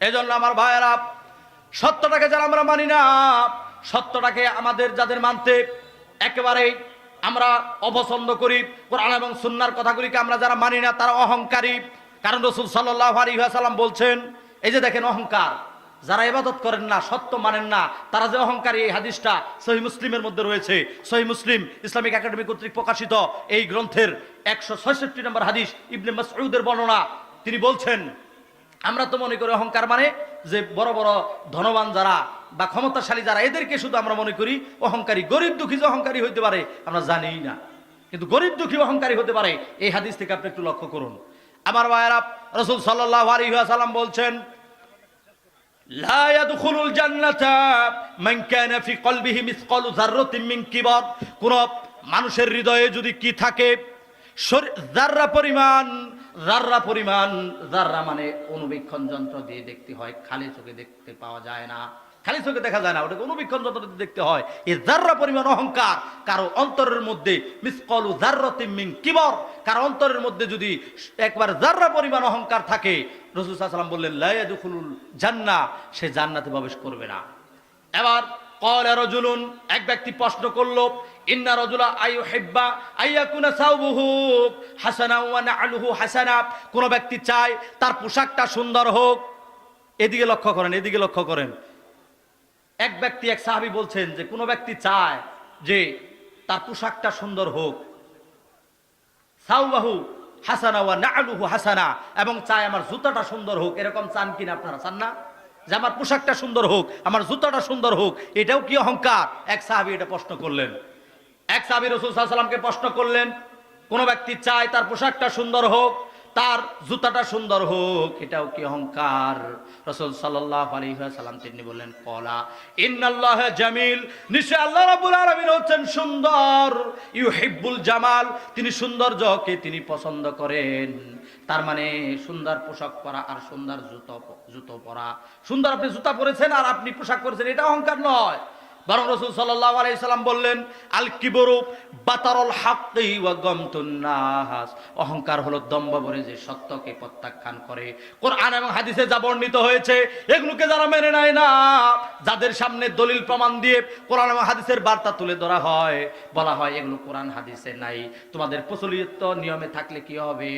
এই জন্য আমার ভাইয়েরা, সত্যটাকে যারা আমরা মানি না, সত্যটাকে আমাদের যাদের মানতে একেবারেই আমরা অপছন্দ করি, কোরআন এবং সুন্নার কথাগুলিকে আমরা যারা মানি না, তারা অহংকারী। কারণ রসুল সাল্লাহ আলী সাল্লাম বলছেন, এই যে দেখেন অহংকার, যারা ইবাদত করেন না, সত্য মানেন না, তারা যে অহংকারী, এই হাদিসটা সহি মুসলিমের মধ্যে রয়েছে। সহি মুসলিম ইসলামিক একাডেমি কর্তৃক প্রকাশিত এই গ্রন্থের একশো ছয়ষট্টি নম্বর হাদিস ইবনে মাসউদের বর্ণনা। তিনি বলছেন আমরা তো মনে করি অহংকার মানে যে বড় বড় ধনবান যারা বা ক্ষমতাশালী যারা এদেরকে শুধু আমরা মনে করি অহংকারী গরিব দুঃখী যে অহংকারী হইতে পারে আমরা জানিই না কিন্তু গরিব দুঃখী অহংকারী হতে পারে এই হাদিস থেকে আপনি একটু লক্ষ্য করুন আমার ভাইয়েরা রসুল সাল্লাহ আলী সাল্লাম বলছেন لا يدخل الجنة من كان في قلبه مثقال ذرة من كبر কোন মানুষের হৃদয়ে যদি কি থাকে জাররা পরিমাণ জাররা পরিমাণ জাররা মানে অনুবীক্ষণ যন্ত্র দিয়ে দেখতে হয়, খালি চোখে দেখতে পাওয়া যায় না। খালি চোখে দেখা যায় না, ওটাকে অনুবীক্ষণ যন্ত্র দিয়ে দেখতে হয়। এই জাররা পরিমাণ অহংকার, কারও অন্তরের মধ্যে মিসকলু জাররতি মিন কিবর, কারও অন্তরের মধ্যে যদি একবার জাররা পরিমাণ অহংকার থাকে, রসুল সাল্লাম বললেন লায়াদুখুলুল জান্না সে জান্নাতে প্রবেশ করবে না। এবার কলা রজুলুন, এক ব্যক্তি প্রশ্ন করল ইন্না রজুলা আয়ু হেব্বা আইয়াকুনা সাউবুহু হাসানা ওয়া নাআলুহু হাসানা। কোন ব্যক্তি চায় তার পোশাকটা সুন্দর হোক। এদিকে লক্ষ্য করেন, এদিকে লক্ষ্য করেন। এক ব্যক্তি, এক সাহাবী বলছেন যে, কোন ব্যক্তি চায় যে তার পোশাকটা সুন্দর হোক। সাউবাহু হাসানা ওয়া নাআলুহু হাসানা এবং চায় আমার জুতাটা সুন্দর হোক। এরকম চান কিনা আপনারা? চান না? যে আমার পোশাকটা সুন্দর হোক, আমার জুতাটা সুন্দর হোক, এটাও কি অহংকার? এক সাহাবী এটা প্রশ্ন করলেন। সাহাবী রসুল সাল্লামকে প্রশ্ন করলেন, কোন ব্যক্তি চায় তার পোশাকটা সুন্দর হোক, তার জুতাটা সুন্দর হোক, এটাও কি অহংকার? রসুল সাল্লাম তিনি বললেন, কলা। ইন্নাল্লাহ জামিল। নিশ্চয় আল্লাহ রাব্বুল আলামিন হচ্ছেন সুন্দর। ইউহিব্বুল জামাল। তিনি সৌন্দর্যকে তিনি পছন্দ করেন। তার মানে সুন্দর পোশাক পরা আর সুন্দর জুতো জুতো পরা। সুন্দর আপনি জুতা পরেছেন আর আপনি পোশাক পরেছেন, এটা অহংকার নয়। বরং রসুল সাল্লাহ আলাইসাল্লাম বললেন, আল কিবরু বাতারল হাক্কি ওয়া গমতুন নাস অহংকার হলো দম্ভ ভরে যে সত্যকে প্রত্যাখ্যান করে। কোরআন এবং হাদিসে যা বর্ণিত হয়েছে, এগুলোকে যারা মেনে নেয় না, যাদের সামনে দলিল প্রমাণ দিয়ে কোরআন এবং হাদিসের বার্তা তুলে ধরা হয়, বলা হয় এগুলো কোরআন হাদিসে নাই। তোমাদের প্রচলিত নিয়মে থাকলে কি হবে?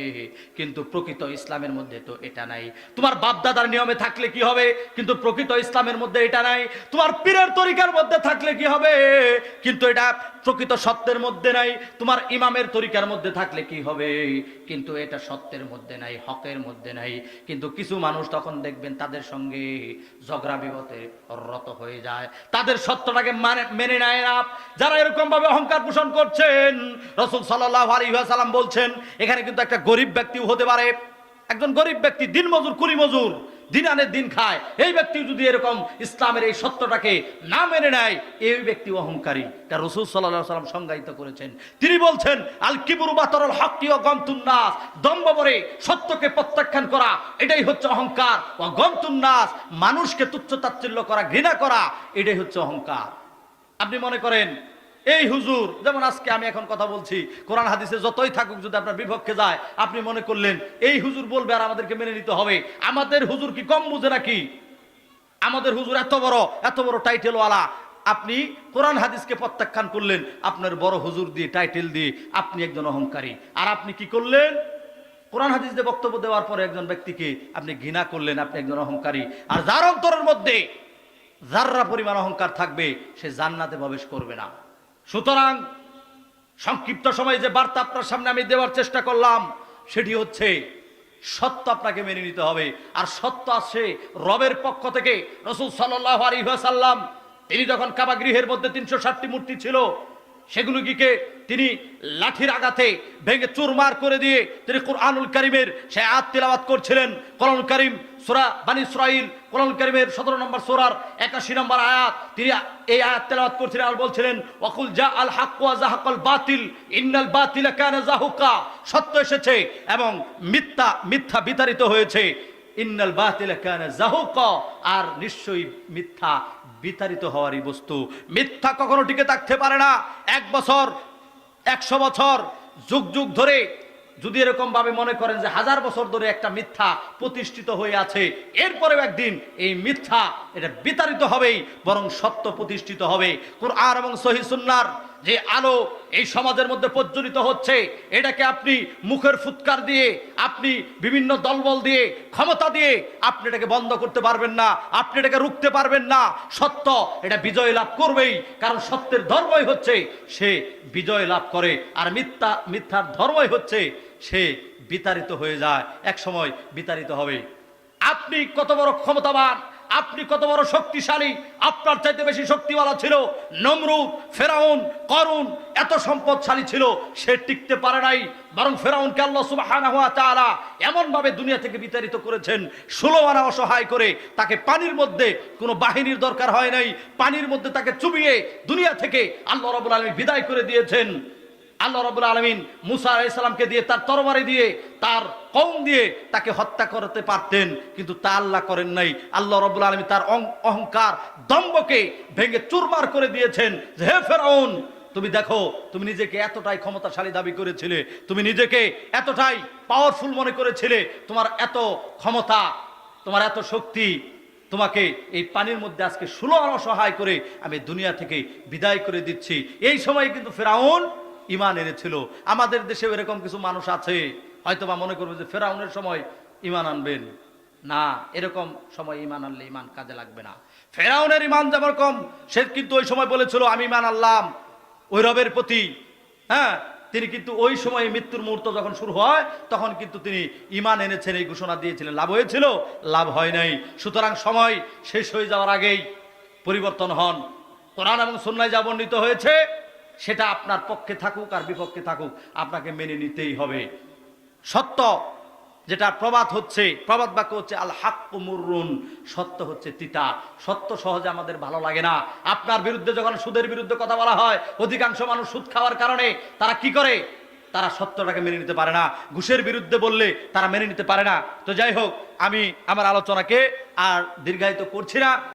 কিন্তু প্রকৃত ইসলামের মধ্যে তো এটা নাই। তোমার বাপদাদার নিয়মে থাকলে কি হবে? কিন্তু প্রকৃত ইসলামের মধ্যে এটা নাই। তোমার পীরের তরিকার মধ্যে থাকলে কি হবে? কিন্তু এটা প্রকৃত সত্যের মধ্যে নাই। তোমার ইমামের তরিকার মধ্যে থাকলে কি হবে? কিন্তু এটা সত্যের মধ্যে নাই, হকের মধ্যে নাই। কিন্তু কিছু মানুষ তখন দেখবেন তাদের সঙ্গে ঝগড়া বিপদে রত হয়ে যায়। তাদের সত্যটাকে মানে মেনে নেয় না। যারা এরকম ভাবে অহংকার পোষণ করছেন, রসুল সাল্লাহ আলী সাল্লাম বলছেন, এখানে কিন্তু একটা গরিব ব্যক্তিও হতে পারে। একজন গরিব ব্যক্তি দিন মজুর কুলি মজুর দিন আনে দিন খায়। এই ব্যক্তি যদি এরকম ইসলামের এই সত্যটাকে না মেনে নেয়, এই ব্যক্তি অহংকারী। তা রসুল সাল্লাহ সাল্লাম সংজ্ঞায়িত করেছেন। তিনি বলছেন আল কিবুরু বাতরল হকি ও গমতুন্নাস দম্ভ করে সত্যকে প্রত্যাখ্যান করা, এটাই হচ্ছে অহংকার। ও গমতুন্নাস মানুষকে তুচ্ছ তাচ্ছিল্য করা, ঘৃণা করা, এটাই হচ্ছে অহংকার। আপনি মনে করেন এই হুজুর, যেমন আজকে আমি এখন কথা বলছি, কোরআন হাদিসে যতই থাকুক যদি আপনার বিপক্ষে যায়, আপনি মনে করলেন, এই হুজুর বলবে আর আমাদেরকে মেনে নিতে হবে। আমাদের হুজুর কি কম বুঝে নাকি? আমাদের হুজুর এত বড় এত বড় টাইটেলওয়ালা। আপনি কোরআন হাদিসকে প্রত্যাখ্যান করলেন, আপনার বড় হুজুর দিয়ে টাইটেল দিয়ে আপনি একজন অহংকারী। আর আপনি কি করলেন? কোরআন হাদিস দিয়ে বক্তব্য দেওয়ার পরে একজন ব্যক্তিকে আপনি ঘৃণা করলেন, আপনি একজন অহংকারী। আর যার অন্তরের মধ্যে যাররা পরিমাণ অহংকার থাকবে, সে জান্নাতে প্রবেশ করবে না। সুতরাং সংক্ষিপ্ত সময়ে যে বার্তা আপনার সামনে আমি দেওয়ার চেষ্টা করলাম, সেটি হচ্ছে, সত্য আপনাকে মেনে নিতে হবে। আর সত্য আসে রবের পক্ষ থেকে। রসুল সাল্লাহ সাল্লাম তিনি যখন কাবাগৃহের মধ্যে তিনশো ষাটটি মূর্তি ছিল সেগুলোকে তিনি লাঠির আঘাতে ভেঙে চুরমার করে দিয়ে তিনি কোরআনুল করিমের সে আয়াত তিলাবাত করছিলেন। কোরআনুল করিম সোরা বানি ইসরাইল কোরআনুল করিমের সতেরো নম্বর সোরার একাশি নম্বর আয়াত, তিনি এই আয়াত তেলাওয়াত করছিলেন আর বলছিলেন, ওয়াকুল জা আল হাক ওয়া জাহাকাল বাতিল, ইন্নাল বাতিল কানা জাহুকা। সত্য এসেছে এবং মিথ্যা মিথ্যা বিতাড়িত হয়েছে। ইন্নাল বাতিল কানা আর নিশ্চয়ই মিথ্যা বিতাড়িত হওয়ারই বস্তু। মিথ্যা কখনো টিকে থাকতে পারে না। এক বছর, একশো বছর, যুগ যুগ ধরে যদি এরকম ভাবে মনে করেন যে হাজার বছর ধরে একটা মিথ্যা প্রতিষ্ঠিত হয়ে আছে, এরপরেও একদিন এই মিথ্যা এটা বিতাড়িত হবেই, বরং সত্য প্রতিষ্ঠিত হবে। কোরআন এবং সহি সুন্নার যে আলো এই সমাজের মধ্যে প্রজ্বলিত হচ্ছে, এটাকে আপনি মুখের ফুৎকার দিয়ে, আপনি বিভিন্ন দলবল দিয়ে, ক্ষমতা দিয়ে, আপনি এটাকে বন্ধ করতে পারবেন না, আপনি এটাকে রুখতে পারবেন না। সত্য, এটা বিজয় লাভ করবেই, কারণ সত্যের ধর্মই হচ্ছে, সে বিজয় লাভ করে, আর মিথ্যা, মিথ্যার ধর্মই হচ্ছে, সে বিতাড়িত হয়ে যায়। এক সময় বিতাড়িত হবে। আপনি কত বড় ক্ষমতাবান আপনি কত বড় শক্তিশালী, আপনার চাইতে বেশি শক্তিওয়ালা ছিল। নমরুদ, ফেরাউন করুন এত সম্পদশালী ছিল, সে টিকতে পারে নাই। বরং ফেরাউনকে আল্লাহ সুবহানাহু ওয়া তাআলা এমন ভাবে দুনিয়া থেকে বিতাড়িত করেছেন, ষোলো আনা অসহায় করে তাকে পানির মধ্যে কোনো বাহিনীর দরকার হয় নাই, পানির মধ্যে তাকে চুবিয়ে দুনিয়া থেকে আল্লাহ রাব্বুল আলামিন বিদায় করে দিয়েছেন। আল্লাহ রবুল আলমিন মুসা আলাইসালামকে দিয়ে, তার তরবারি দিয়ে, তার কম দিয়ে তাকে হত্যা করতে পারতেন, কিন্তু তা আল্লাহ করেন নাই। আল্লাহ রবুল আলমী তার অহংকার দম্বকে ভেঙে চুরমার করে দিয়েছেন। হে ফেরাউন, তুমি দেখো, তুমি নিজেকে এতটাই ক্ষমতাশালী দাবি করেছিলে, তুমি নিজেকে এতটাই পাওয়ারফুল মনে করেছিলে, তোমার এত ক্ষমতা, তোমার এত শক্তি, তোমাকে এই পানির মধ্যে আজকে আনা সহায় করে আমি দুনিয়া থেকে বিদায় করে দিচ্ছি। এই সময় কিন্তু ফেরাউন ইমান এনেছিল। আমাদের দেশেও এরকম কিছু মানুষ আছে হয়তো বা মনে করবে যে ফেরাউনের সময় ইমান আনবেন। না, এরকম সময় ইমান আনলে ইমান কাজে লাগবে না। ফেরাউনের ইমান যেমন সে কিন্তু ওই সময় বলেছিল, আমি ইমান আনলাম। ওই রবের প্রতি হ্যাঁ? তিনি কিন্তু ওই সময় মৃত্যুর মুহূর্ত যখন শুরু হয়, তখন কিন্তু তিনি ইমান এনেছেন, এই ঘোষণা দিয়েছিলেন। লাভ হয়েছিল? লাভ হয় নাই। সুতরাং সময় শেষ হয়ে যাওয়ার আগেই পরিবর্তন হন। কোরআন এবং সন্ন্যায় যা বর্ণিত হয়েছে সেটা আপনার পক্ষে থাকুক আর বিপক্ষে থাকুক, আপনাকে মেনে নিতেই হবে। সত্য যেটা প্রবাদ হচ্ছে, প্রবাদ বাক্য হচ্ছে আল হাক্কু মুররুন, সত্য হচ্ছে তিতা। সত্য সহজে আমাদের ভালো লাগে না। আপনার বিরুদ্ধে যখন সুদের বিরুদ্ধে কথা বলা হয়, অধিকাংশ মানুষ সুদ খাওয়ার কারণে তারা কি করে? তারা সত্যটাকে মেনে নিতে পারে না। ঘুষের বিরুদ্ধে বললে তারা মেনে নিতে পারে না। তো যাই হোক, আমি আমার আলোচনাকে আর দীর্ঘায়িত করছি না।